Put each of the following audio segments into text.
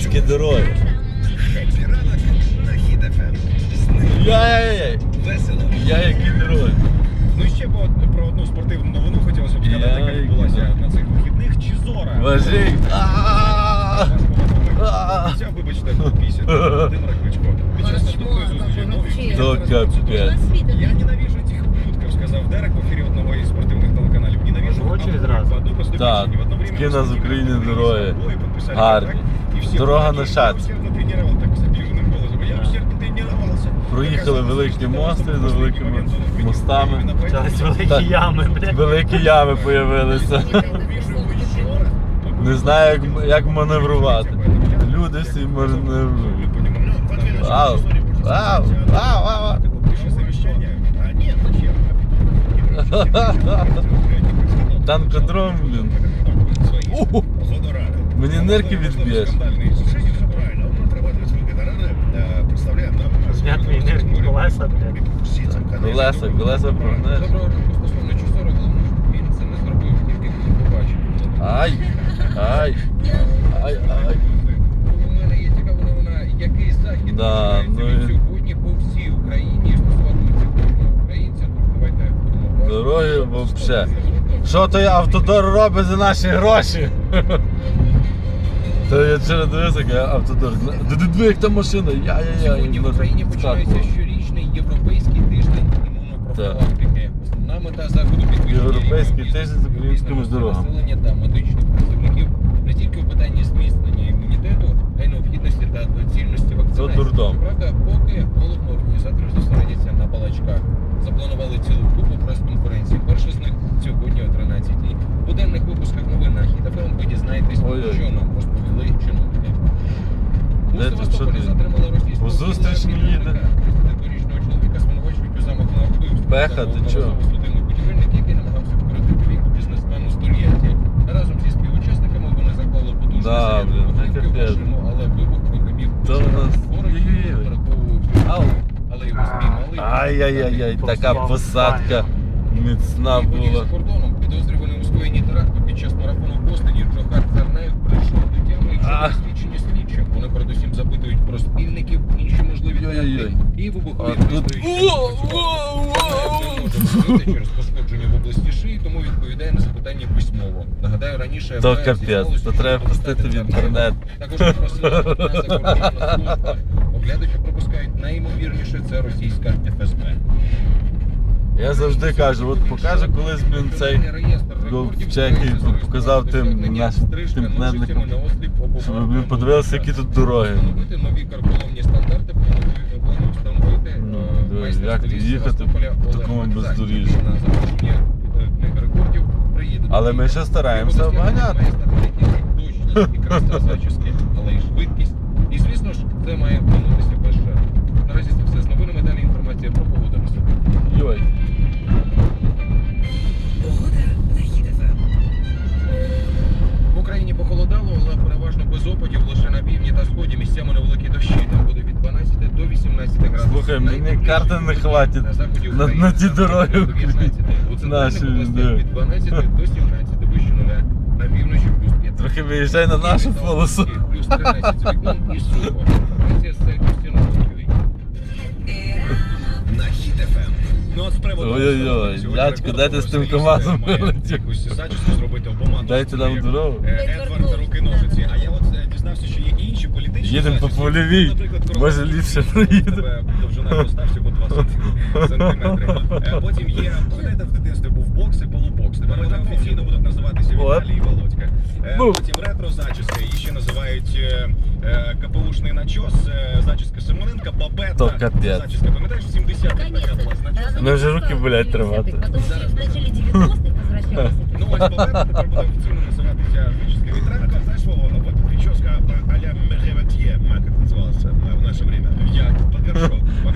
Українські дороги. Ранок на Хіт FM. Яй-яй-яй. Весело. Я які дороги. Ну і ще по- про одну спортивну новину хотілося б сказати, яка Яй, відбулася кида. на цих вихідних. Чізора. Важий. А-а-а. А. Обіцяв, вибачте, після Володимира Кличко. Під час наступної зустрічі нові. То капець. Я ненавижу этих ублюдков, сказав Дерек в ефірі одного із спортивних телеканалів. Ненавижу В очередь одного зразу. по одной простой Так, причине. В одно время такі нас мы с в Україні ними дороги. договорились с тобой, подписали Гарні. контракт, и все Дорога таки на Я шат. усердно тренировал, так с обиженным голосом. Я усердно тренировался. Проїхали Оказалось, великі что мости просто за последний великими момент он отменил. мостами. Именно поэтому Почались я великі Так. ями, блядь. Великі ями появилися. увижу его еще раз. Не знаю, як, як маневрувати. Люди всі маневрують. Вау, вау, вау, вау. Пиши совещание. А нет, зачем? Танкодром, блін. Уху. Зодорада. Мені нирки відб'єш. Слушайте, все правильно. Он отрабатывает свои гонорары. Э, Представляем, да? Снять твої нервні колеса, блядь. Сицем, конечно. Колеса, колеса прогнеш. Доброго ранку стосовно Чусора, головне, щоб він це не зробив, тільки коли побачив. Ай, ай, ай, ай. У мене є цікава новина, який захід Да, ну сьогодні по всій Україні стосуватиметься кожного українця, тож давайте будемо. Дороги вообще. Що той автодор робить за наші гроші? То я вчора дивився, як автодор. Диви, як там машина, я-я-я. Сьогодні в Україні починається щорічний європейський тиждень імунопрофілактики. Основна мета заходу підвищення Європейський тиждень з українськими здоров'ям. населення та медичних 35-річного чоловіка Смоновичу підписав автомобіль. Беха, ти чого? Судимий будівельник, який. Разом зі співучасниками вони заклали потужну да, зарядку машину, але вибух прогремів да, поруч передбовував, але його спіймали. Ай-яй-яй, така посадка міцна була. Через пошкодження в області на запитання То капець, то треба пустити в інтернет. Оглядачі пропускають найімовірніше це російська ФСБ. Я завжди кажу, от покаже колись, блін, цей в Чехії показав тим нашим тим щоб блін, подивилися, які тут дороги. Нові карболовні стандарти як їхати по такому бездоріжжю? е, Але ми ще стараємося обганяти. і зачіски, але й швидкість. І звісно ж, це має без жертв. Наразі це все з новинами. Далі інформація про погоду на сьогодні. Йой. Погода на В Україні похолодало, але переважно без опадів. Лише на півдні та сході місцями невеликі дощі. Там буде від 12 до 18 градусів. Слухай, мені карти не хватить на на- ті дороги буде до 19. У наші, да. від 12 до 17 вище нуля. На півночі плюс 15. Трохи виїжджай на нашу полосу. Плюс 13 вікном і сухо. На Хіт FM. Ну, от з приводу Ой-ой-ой, дядько, дайте з тим КамАЗом вилетів. Якусь зачіску зробити обома. Дайте нам дорогу. Е, Едвард руки ножиці. А я от е, дізнався, що є. Їдемо по зачіски. польовій. Наприклад, Може короткі ліпше зачіски. проїдемо. Тебе Довжина хвоста всього 2 сантиметри. Е, Потім є, пам'ятаєте, в дитинстві був бокс і полубокс. Тепер вони офіційно будуть називатися От. Віталій і Володька. Е, Ну. Потім ретро-зачіска, її ще називають е, е, КПУшний начос, е, зачіска Симоненка, бабета. То капець. Зачіска, пам'ятаєш, в 70-х така була з начосом? Ну, вже руки болять тримати. Потом уже в начале 90-х возвращался. Ну, ось бабета тепер буде офіційно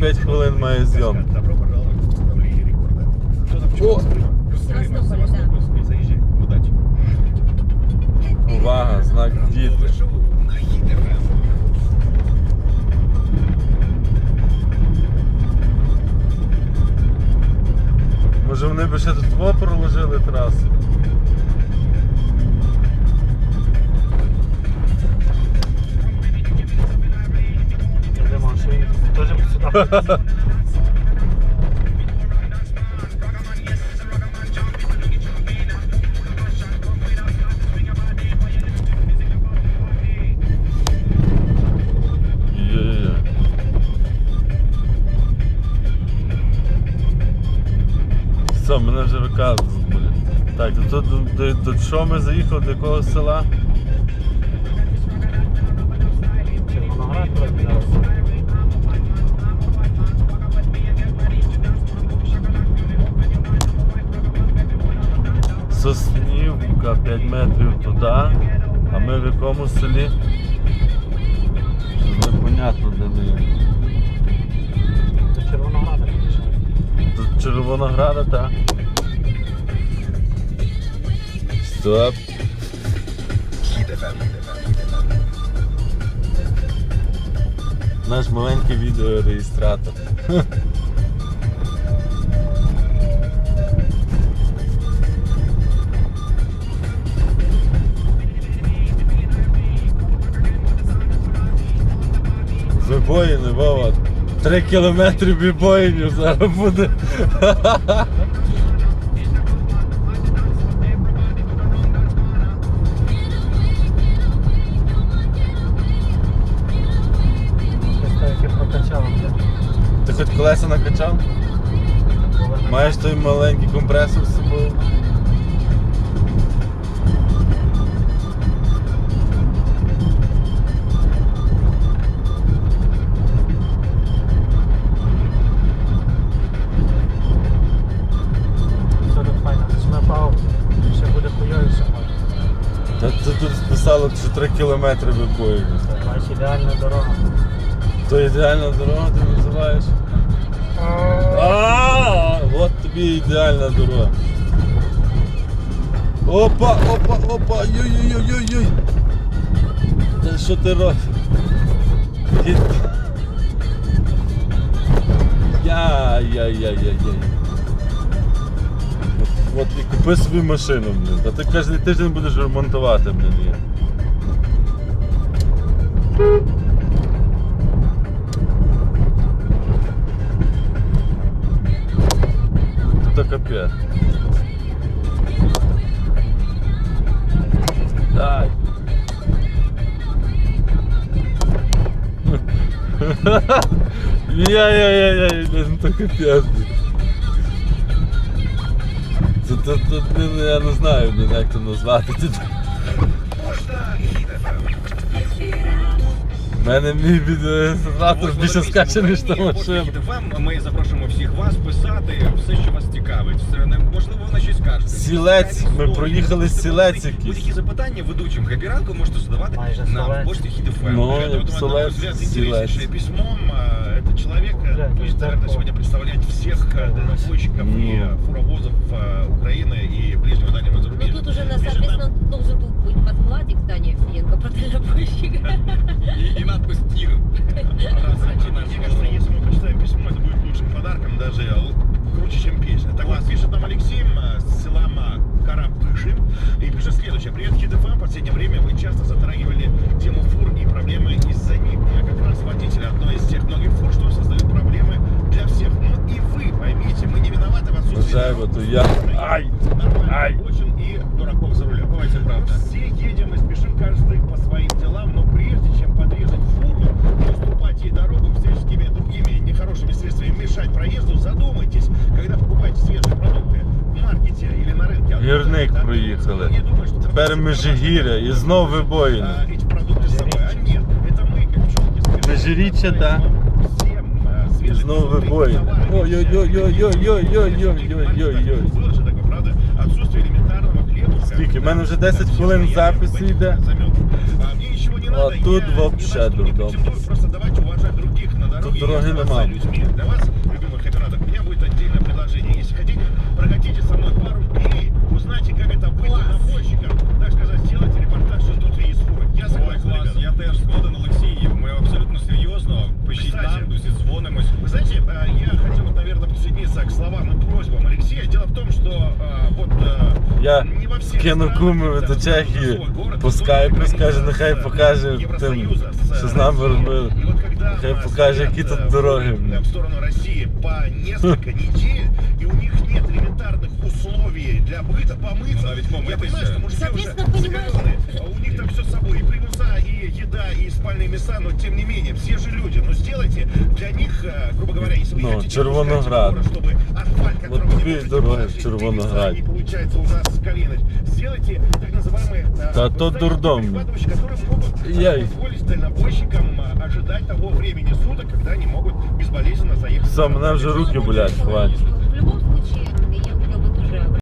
5 хвилин має зйом. Добро О! Увага, знак діти. Може вони би ще тут проложили трасу. Все, мене вже болить. Так, тут до, до, до що ми заїхали, до якого села? Червоноград Соснівка 5 метрів туди, а ми в якому селі? Непонятно, де ми. До Червонограда. До Червонограда, так? Стоп. Наш маленький відеореєстратор. Вова. Три кілометри вибоїнів зараз буде. Ти хоч колеса накачав? Маєш той маленький компресор з собою? 3 кілометри вибоїнів. Маєш ідеальна дорога. То ідеальна дорога ти називаєш? А, от тобі ідеальна дорога. Опа, опа, опа, йой-йой-йой-йой. Та що ти робиш? Яй-яй-яй-яй-яй. От і купи собі машину, блін. Та ти кожен тиждень будеш ремонтувати, блін. ще. Так. Я-я-я-я, ну только капец. Тут, тут, тут, я не знаю, як це назвати. Можна У мене мій відеореєстратор більше скаче, ніж та машина. ФМ. Ми запрошуємо всіх вас писати все, що вас цікавить. Все не- можливо, ви на щось скажете. Сілець, Цікаві ми історії. проїхали сілець якийсь. Будь-які запитання ведучим Капіранку можете задавати Майже на Сілець. почті Хит ФМ. Ну, Я думаю, Сілець, на мой взгляд, Сілець. интереснейшее письмо. А, Это человек э, Бля, будет, это наверное, что? сегодня представлять всех э, дальнобойщиков и Ну. э, фуровозов э, Украины и ближнего и дальнего Ну зарубежья. тут уже, на, Пишет нам- соответственно, должен был быть подкладик Таня Овсиенко про дальнобойщика. И, и надпись «Тир». Мне кажется, если мы прочитаем письмо, это будет лучшим подарком, даже л- круче, чем песня. Так вот, пишет нам Алексей э, с села Карапыши и пишет следующее. Привет, Хит ФМ. В последнее время вы часто затрагивали тему фур и проблемы из-за них. Я как раз водитель одной из тех многих фур, что создают проблемы для всех. Ну и вы поймите, мы не виноваты в отсутствии... То я. Ай! Ай! Гірник Да, проїхали. не думай, что Тепер продавцы Межигір'я і знов вибоїни. а, эти продукты с собой. А нет, это мы, как пчелки, спешим. Межиріччя, да. Всем а, І свежие знов продукты, вибоїни. товары, Ой-ой-ой-ой-ой-ой-ой-ой-ой-ой. Было же такое, правда? Отсутствие элементарного хлебушка. Скільки? У мене вже 10 хвилин запису йде. А мне ничего не надо. А тут я вообще ни на что не дурдом. претендую, Просто давайте уважать других на дороге. дороги дороги не во всех кину странах, кумові когда до свой Чехії город, по то скайпу, граница скаже, с, нехай э, покаже тим, Евросоюза, с, що з э, нами Россией. робили. И вот когда Нехай э, покаже, стоят, які э, тут дороги. э, в сторону России по несколько недель, и у них нет элементарных условий для быта, помыться. Ну, навіть Я помитися. понимаю, что мужики уже Соответственно, понимаешь- загорелые, а у них там все с собой, и примуса, и еда, и спальные места, но тем не менее, все же люди. Но сделайте для них, э, грубо говоря, если вы Ну, хотите Червоноград. пускать в город, чтобы асфальт, Вот которого не две можете дороги в положить, Червонограде. тыкаться, и получается у нас коленочь. Сделайте делаете так называемые... Э, да тот дурдом. Э, Я... позволить дальнобойщикам э, ожидать того времени суток, когда они могут безболезненно заехать. Сам, нам же руки, блядь, хватит. В любом